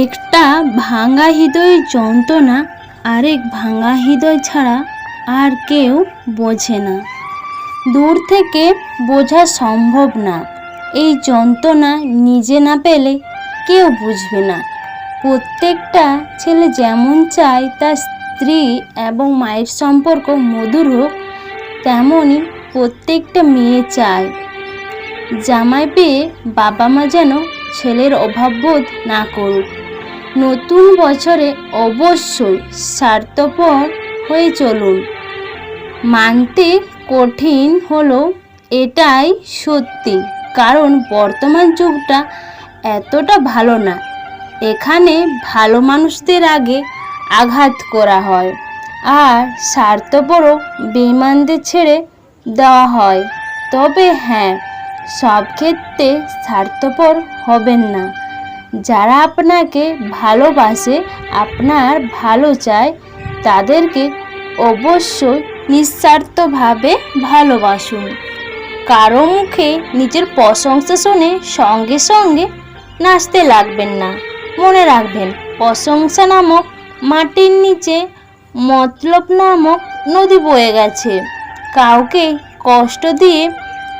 একটা ভাঙা হৃদয়ের যন্ত্রণা আরেক ভাঙা হৃদয় ছাড়া আর কেউ বোঝে না। দূর থেকে বোঝা সম্ভব না। এই যন্ত্রণা নিজে না পেলে কেউ বুঝবে না। প্রত্যেকটা ছেলে যেমন চায় তার স্ত্রী এবং মায়ের সম্পর্ক মধুর হোক তেমনই প্রত্যেকটা মেয়ে চায়। জামাই পেয়ে বাবা মা যেন ছেলের অভাববোধ না করুক। নতুন বছরে অবশ্যই স্বার্থপর হয়ে চলুন। মানতে কঠিন হলো এটাই সত্যি, কারণ বর্তমান যুগটা এতটা ভালো না। এখানে ভালো মানুষদের আগে আঘাত করা হয় আর স্বার্থপরও বেইমানদের ছেড়ে দেওয়া হয়। তবে হ্যাঁ সব ক্ষেত্রে স্বার্থপর হবেন না। যারা আপনাকে ভালোবাসে, আপনার ভালো চায়, তাদেরকে অবশ্যই নিঃস্বার্থভাবে ভালোবাসুন। কারও মুখে নিজের প্রশংসা শুনে সঙ্গে সঙ্গে নাচতে লাগবেন না। মনে রাখবেন, প্রশংসা নামক মাটির নিচে মতলব নামক নদী বয়ে গেছে। কাউকে কষ্ট দিয়ে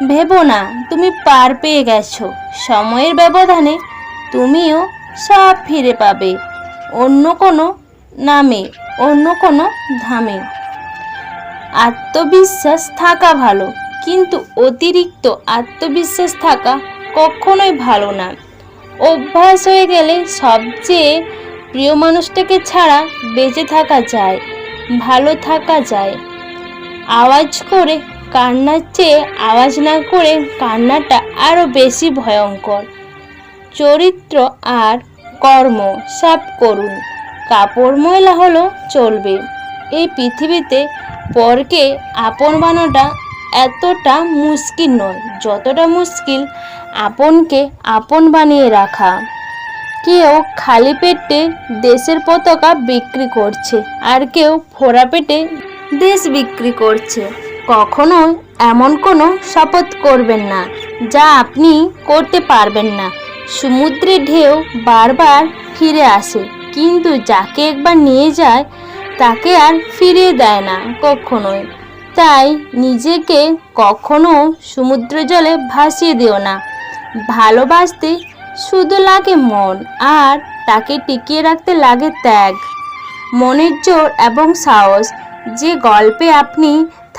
ভেবো না, তুমি পার পেয়ে গেছো। সময়ের ব্যবধানে তুমিও সব ফিরে পাবে। অন্য কোনো নামে, অন্য কোনো ধামে। আত্মবিশ্বাস থাকা ভালো, কিন্তু অতিরিক্ত আত্মবিশ্বাস থাকা কখনোই ভালো না। অভ্যাস হয়ে গেলে সবচেয়ে প্রিয় মানুষটাকে ছাড়া বেঁচে থাকা যায়, ভালো থাকা যায়। আওয়াজ করে কান্নার চেয়ে আওয়াজ না করে কান্নাটা আরও বেশি ভয়ঙ্কর। চরিত্র আর কর্ম সব করুন। কাপড় ময়লা হলো চলবে। এই পৃথিবীতে পরকে আপন বানানোটা এতটা মুশকিল নয়, যতটা মুশকিল আপনকে আপন বানিয়ে রাখা। কেউ খালি পেটে দেশের পতাকা বিক্রি করছে, আর কেউ ফোড়া পেটে দেশ বিক্রি করছে। কখনো এমন কোনো শপথ করবেন না, যা আপনি করতে পারবেন না। সমুদ্রে ঢেউ বারবার ফিরে আসে, কিন্তু যাকে একবার নিয়ে যায়, তাকে আর ফিরিয়ে দেয় না কখনোই। তাই নিজেকে কখনো সমুদ্র জলে ভাসিয়ে দিও না। ভালোবাসতে শুধু লাগে মন, আর তাকে টিকিয়ে রাখতে লাগে ত্যাগ। মনের জোর এবং সাহস, যে গল্পে আপনি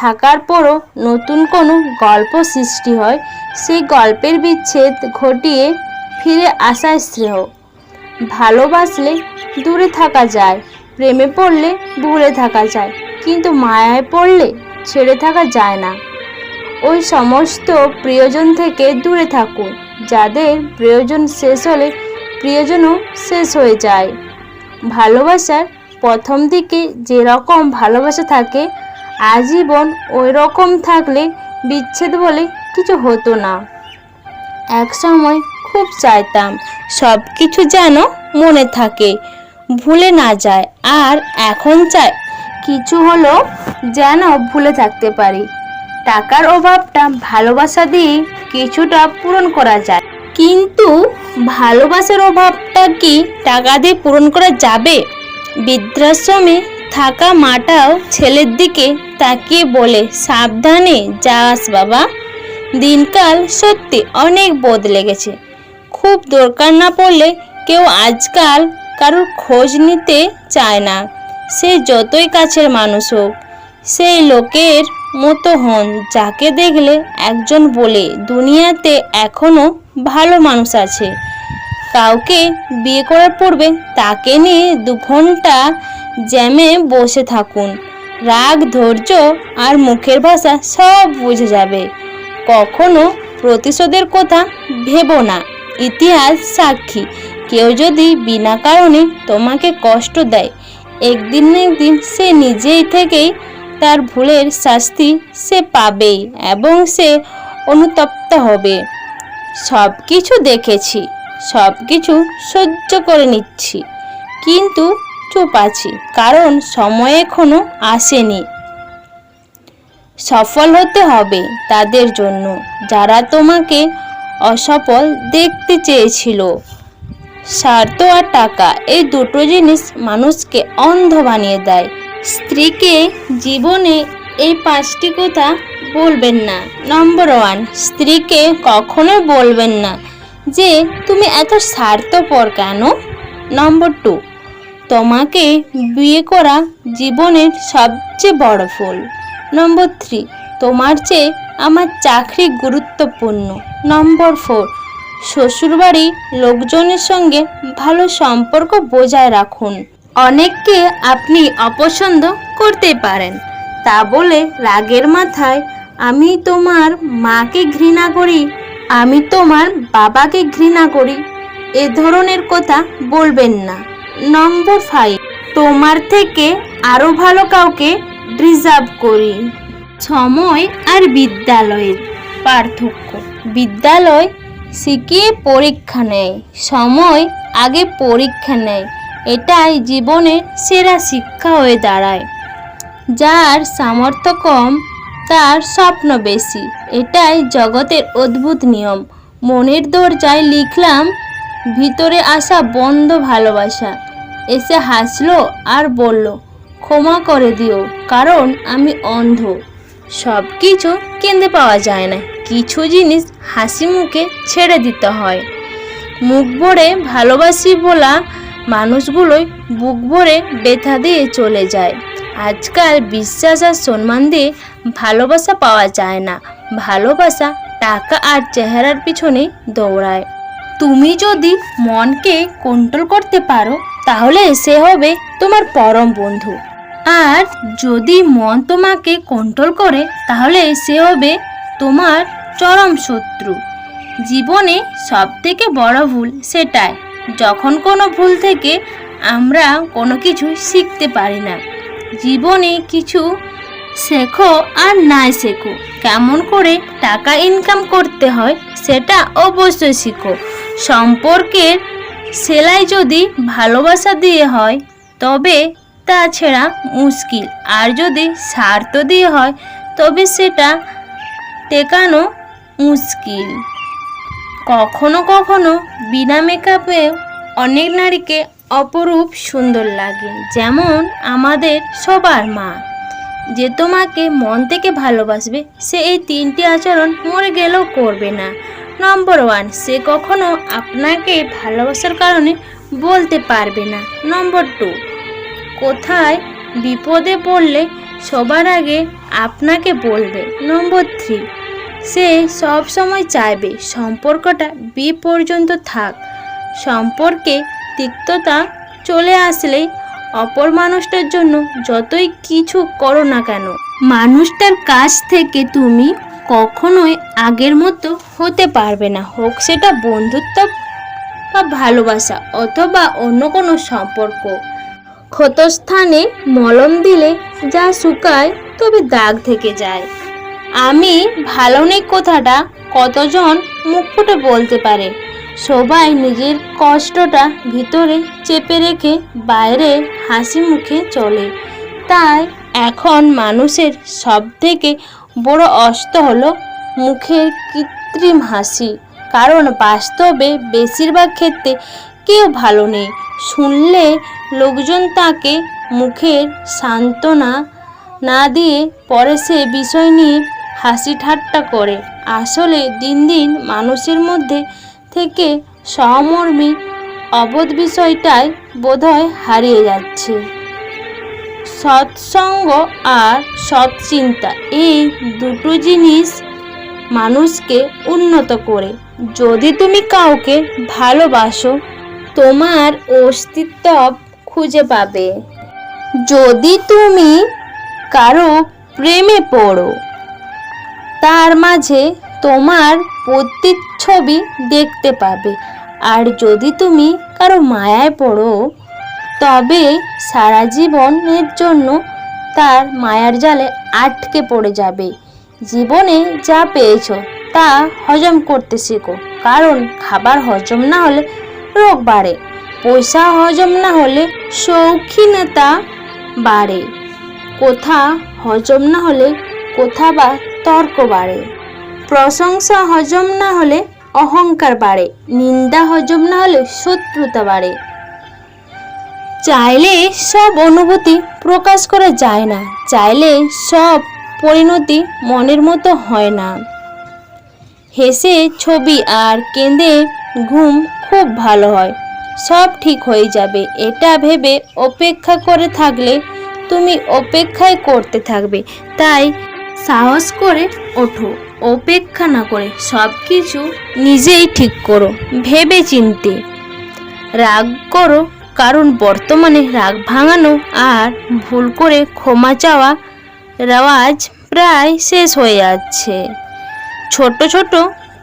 থাকার পরও নতুন কোনো গল্প সৃষ্টি হয়, সেই গল্পের বিচ্ছেদ ঘটিয়ে ফিরে আসা শ্রেয় ভালোবাসলে দূরে থাকা যায়, প্রেমে পড়লে ভুলে থাকা যায়, কিন্তু মায়ায় পড়লে ছেড়ে থাকা যায় না। ওই সমস্ত প্রিয়জন থেকে দূরে থাকুন, যাদের প্রয়োজন শেষ হলে প্রিয়জনও শেষ হয়ে যায়। ভালোবাসার প্রথম দিকে যেরকম ভালোবাসা থাকে, আজীবন ওই রকম থাকলে বিচ্ছেদ বলে কিছু হতো না। এক সময় খুব চাইতাম। সব কিছু যেন মনে থাকে, ভুলে না যায়। আর এখন চাই কিছু হলো যেন ভুলে থাকতে পারি। টাকার অভাবটা ভালোবাসা দিয়ে কিছুটা পূরণ করা যায়। কিন্তু ভালোবাসার অভাবটা কি টাকা দিয়ে পূরণ করা যাবে? বৃদ্ধাশ্রমে থাকা মাটাও ছেলের দিকে তাকিয়ে বলে, সাবধানে যাস বাবা। দিনকাল সত্যি অনেক বদলে গেছে। খুব দরকার না পড়লে কেউ আজকাল কারোর খোঁজ নিতে চায় না। সে যতই কাছের মানুষ হোক, সেই লোকের মতো হন যাকে দেখলে একজন বলে, দুনিয়াতে এখনও ভালো মানুষ আছে। কাউকে বিয়ে করার পূর্বে তাকে নিয়ে দু ঘণ্টা জ্যামে বসে থাকুন। রাগ, ধৈর্য আর মুখের ভাষা সব বুঝে যাবে। কখনো প্রতিশোধের কথা ভেবো না। ইতিহাস সাক্ষী। কেউ যদি বিনা কারণে তোমাকে কষ্ট দেয়, একদিন না একদিন সে নিজেই থেকেই তার ভুলের শাস্তি সে পাবেই এবং সে অনুতপ্ত হবে। সব কিছু দেখেছি সব কিছু সহ্য করে নিচ্ছি, কিন্তু চুপ আছি, কারণ সময় এখনও আসেনি। সফল হতে হবে তাদের জন্য, যারা তোমাকে অসফল দেখতে চেয়েছিল। স্বার্থ আর টাকা এই দুটো জিনিস মানুষকে অন্ধ বানিয়ে দেয়। স্ত্রীকে জীবনে এই পাঁচটি কথা বলবেন না। নম্বর ওয়ান স্ত্রীকে কখনোই বলবেন না যে, তুমি এত স্বার্থপর কেন? নম্বর টু তোমাকে বিয়ে করা জীবনের সবচেয়ে বড় ফুল নম্বর থ্রি তোমার চেয়ে আমার চাকরি গুরুত্বপূর্ণ। নম্বর ফোর শ্বশুরবাড়ি লোকজনের সঙ্গে ভালো সম্পর্ক বজায় রাখুন। অনেককে আপনি অপছন্দ করতে পারেন। তা বলে রাগের মাথায়, আমি তোমার মাকে ঘৃণা করি, আমি তোমার বাবাকে ঘৃণা করি, এ ধরনের কথা বলবেন না। নম্বর ফাইভ তোমার থেকে আরও ভালো কাউকে ডিজার্ভ করি। সময় আর বিদ্যালয়ের পার্থক্য। বিদ্যালয় শিখিয়ে পরীক্ষা নেয়, সময় আগে পরীক্ষা নেয়, এটাই জীবনের সেরা শিক্ষা হয়ে দাঁড়ায়। যার সামর্থ্য কম, তার স্বপ্ন বেশি, এটাই জগতের অদ্ভুত নিয়ম। মনের দরজায় লিখলাম, ভিতরে আসা বন্ধ ভালোবাসা। এসে হাসলো আর বলল, ক্ষমা করে দিও, কারণ আমি অন্ধ। সব কিছু কিনতে পাওয়া যায় না। কিছু জিনিস হাসি মুখে ছেড়ে দিতে হয়। মুখ ভরে ভালোবাসি বলা মানুষগুলোই বুক ভরে ব্যথা দিয়ে চলে যায়। আজকাল বিশ্বাস আর সম্মান দিয়ে ভালোবাসা পাওয়া যায় না। ভালোবাসা টাকা আর চেহারার পিছনে দৌড়ায়। তুমি যদি মনকে কন্ট্রোল করতে পারো, তাহলে সে হবে তোমার পরম বন্ধু। আর যদি মন তোমাকে কন্ট্রোল করে, তাহলে সে হবে তোমার চরম শত্রু। জীবনে সব থেকে বড় ভুল সেটাই। যখন কোনো ভুল থেকে আমরা কোনো কিছু শিখতে পারি না। জীবনে কিছু শেখো আর নাই শেখো। কেমন করে টাকা ইনকাম করতে হয়, সেটা অবশ্যই শিখো। সম্পর্কের সেলাই যদি ভালোবাসা দিয়ে হয়, তবে তাছাড়া মুশকিল। আর যদি স্বার্থ দিয়ে হয়, তবে সেটা টেকানো মুশকিল। কখনো কখনো বিনা মেকআপে অনেক নারীকে অপরূপ সুন্দর লাগে, যেমন আমাদের সবার মা। যে তোমাকে মন থেকে ভালোবাসবে, সে এই তিনটি আচরণ মরে গেলেও করবে না। নম্বর ওয়ান সে কখনো আপনাকে ভালোবাসার কারণে বলতে পারবে না। নম্বর টু কোথায় বিপদে পড়লে সবার আগে আপনাকে বলবে। নম্বর থ্রি, সে সব সময় চাইবে সম্পর্কটা বি পর্যন্ত থাক। সম্পর্কে তিক্ততা চলে আসলে অপর মানুষটার জন্য যতই কিছু করো না কেন, মানুষটার কাছ থেকে তুমি কখনোই আগের মতো হতে পারবে না। হোক সেটা বন্ধুত্ব বা ভালোবাসা অথবা অন্য কোনো সম্পর্ক। ক্ষতস্থানে মলম দিলে যা শুকায় তবে দাগ থেকে যায়। আমি ভালো নেই কথাটা, কতজন মুখ ফুটে বলতে পারে। সবাই নিজের কষ্টটা ভিতরে চেপে রেখে বাইরে হাসি মুখে চলে। তাই এখন মানুষের সব থেকে বড় অস্ত্র হলো মুখের কৃত্রিম হাসি। কারণ বাস্তবে বেশিরভাগ ক্ষেত্রে কেউ ভালো নেই। শুনলে লোকজন তাকে মুখের সান্ত্বনা না দিয়ে পরে সে বিষয় নিয়ে হাসি ঠাট্টা করে। আসলে দিন দিন মানুষের মধ্যে থেকে সহমর্মী অবোধ বিষয়টাই বোধহয় হারিয়ে যাচ্ছে। সৎসঙ্গ আর সৎচিন্তা এই দুটো জিনিস মানুষকে উন্নত করে। যদি তুমি কাউকে ভালোবাসো তোমার অস্তিত্ব খুঁজে পাবে। যদি তুমি কারও প্রেমে পড়ো, তার মাঝে তোমার প্রতিচ্ছবি দেখতে পাবে। আর যদি তুমি কারও মায়ায় পড়ো, তবে সারা জীবনের জন্য তার মায়ার জালে আটকে পড়ে যাবে। জীবনে যা পেয়েছ তা হজম করতে শেখো, কারণ খাবার হজম না হলে রোগ বাড়ে। পয়সা হজম না হলে শৌখিনতা বাড়ে। কোথা হজম না হলে কোথা বা তর্ক বাড়ে। প্রশংসা হজম না হলে অহংকার বাড়ে। নিন্দা হজম না হলে শত্রুতা বাড়ে। চাইলে সব অনুভূতি প্রকাশ করা যায় না। চাইলে সব পরিণতি মনের মতো হয় না। হেসে ছবি আর কেঁদে ঘুম খুব ভালো হয়। সব ঠিক হয়ে যাবে। এটা ভেবে অপেক্ষা করে থাকলে তুমি অপেক্ষায় করতে থাকবে। তাই সাহস করে ওঠো। অপেক্ষা না করে সব কিছু নিজেই ঠিক করো। ভেবে চিনতে। রাগ করো, কারণ বর্তমানে রাগ ভাঙানো আর ভুল করে ক্ষমা চাওয়া রেওয়াজ প্রায় শেষ হয়ে যাচ্ছে। ছোট ছোট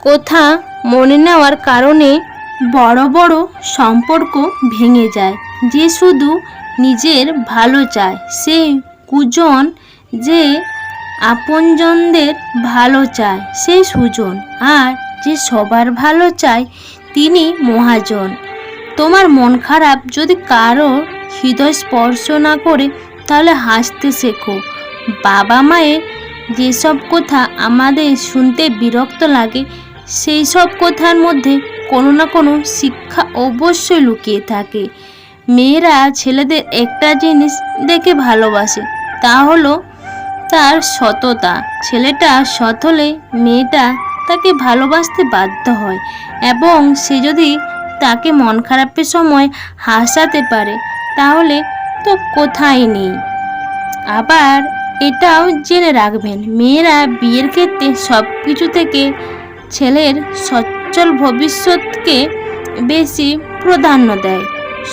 কথা মনে নেওয়ার কারণে বড় বড় সম্পর্ক ভেঙে যায়। যে শুধু নিজের ভালো চায়, সে কুজন যে আপনজনদের ভালো চায়, সে সুজন। আর যে সবার ভালো চায়, তিনি মহাজন। তোমার মন খারাপ যদি কারও হৃদয় স্পর্শ না করে, তাহলে হাসতে শেখো। বাবা মায়ের যেসব কথা আমাদের শুনতে বিরক্ত লাগে সেই সব কথার মধ্যে কোনো না কোনো শিক্ষা অবশ্যই লুকিয়ে থাকে। মেয়েরা ছেলেদের একটা জিনিস দেখে ভালোবাসে, তা হলো তার সততা। ছেলেটা সৎ হলে মেয়েটা তাকে ভালোবাসতে বাধ্য হয় এবং সে যদি তাকে মন খারাপের সময় হাসাতে পারে, তাহলে তো কোথায় নেই। আবার এটাও জেনে রাখবেন, মেয়েরা বিয়ের ক্ষেত্রে সব কিছু থেকে ছেলের সচ্ছল ভবিষ্যৎকে বেশি প্রাধান্য দেয়।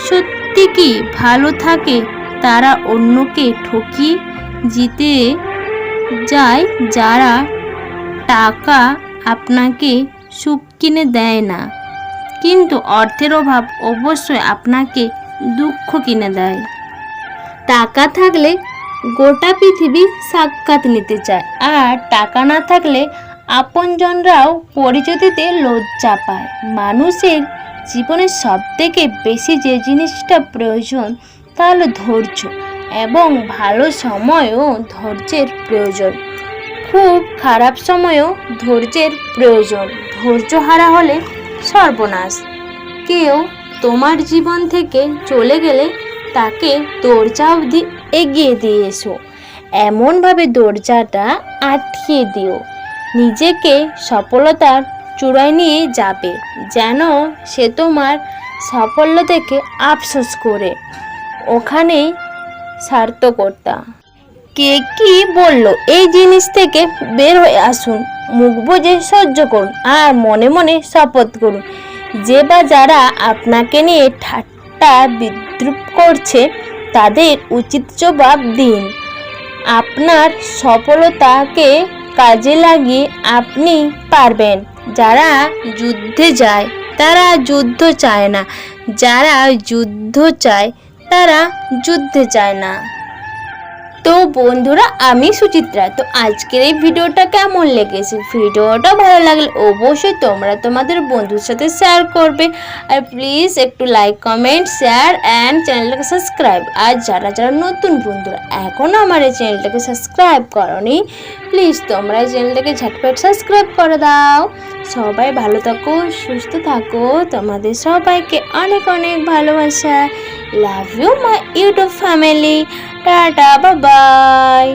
সত্যি কি ভালো থাকে তারা অন্যকে ঠকিয়ে জিতে যায় যারা টাকা আপনাকে সুখ কিনে দেয় না? কিন্তু অর্থের অভাব অবশ্যই আপনাকে দুঃখ কিনে দেয়। টাকা থাকলে গোটা পৃথিবী সাক্ষাৎ নিতে চায়। আর টাকা না থাকলে আপনজনরাও পরিচয় দিতে লজ্জা পায়। মানুষের জীবনে সব থেকে বেশি যে জিনিসটা প্রয়োজন, তা হলো ধৈর্য এবং ভালো সময়ও ধৈর্যের প্রয়োজন। খুব খারাপ সময়ও ধৈর্যের প্রয়োজন। ধৈর্য হারা হলে সর্বনাশ। কেউ তোমার জীবন থেকে চলে গেলে তাকে দরজা অবধি এগিয়ে দিয়ে এসো। এমনভাবে দরজাটা আটকিয়ে দিও। নিজেকে সফলতার চূড়ায় নিয়ে যাবে, যেন সে তোমার সাফল্য থেকে আফসোস করে। ওখানেই সার্থকতা। কে কি বলল, এই জিনিস থেকে বের হয়ে আসুন, মুখ বুঝে সহ্য করুন, আর মনে মনে শপথ করুন। যে বা যারা আপনাকে নিয়ে ঠাট্টা বিদ্রুপ করছে, তাদের উচিত জবাব দিন। আপনার সফলতাকে কাজে লাগিয়ে আপনি পারবেন। যারা যুদ্ধে যায়, তারা যুদ্ধ চায় না। যারা যুদ্ধ চায়, তারা যুদ্ধে চায় না। তো বন্ধুরা, আমি সুচিত্রা। তো আজকের এই ভিডিওটা কেমন লেগেছে? ভিডিওটা ভালো লাগলে অবশ্যই তোমরা তোমাদের বন্ধুর সাথে শেয়ার করবে। আর প্লিজ একটু লাইক কমেন্ট শেয়ার অ্যান্ড চ্যানেলটাকে সাবস্ক্রাইব আর যারা যারা নতুন বন্ধুরা এখনও আমার এই চ্যানেলটাকে সাবস্ক্রাইব করনি প্লিজ তোমরা এই চ্যানেলটাকে ঝটপট সাবস্ক্রাইব করে দাও। সবাই ভালো থাকো, সুস্থ থাকো। তোমাদের সবাইকে অনেক অনেক ভালোবাসা। Love you my YouTube family tata bye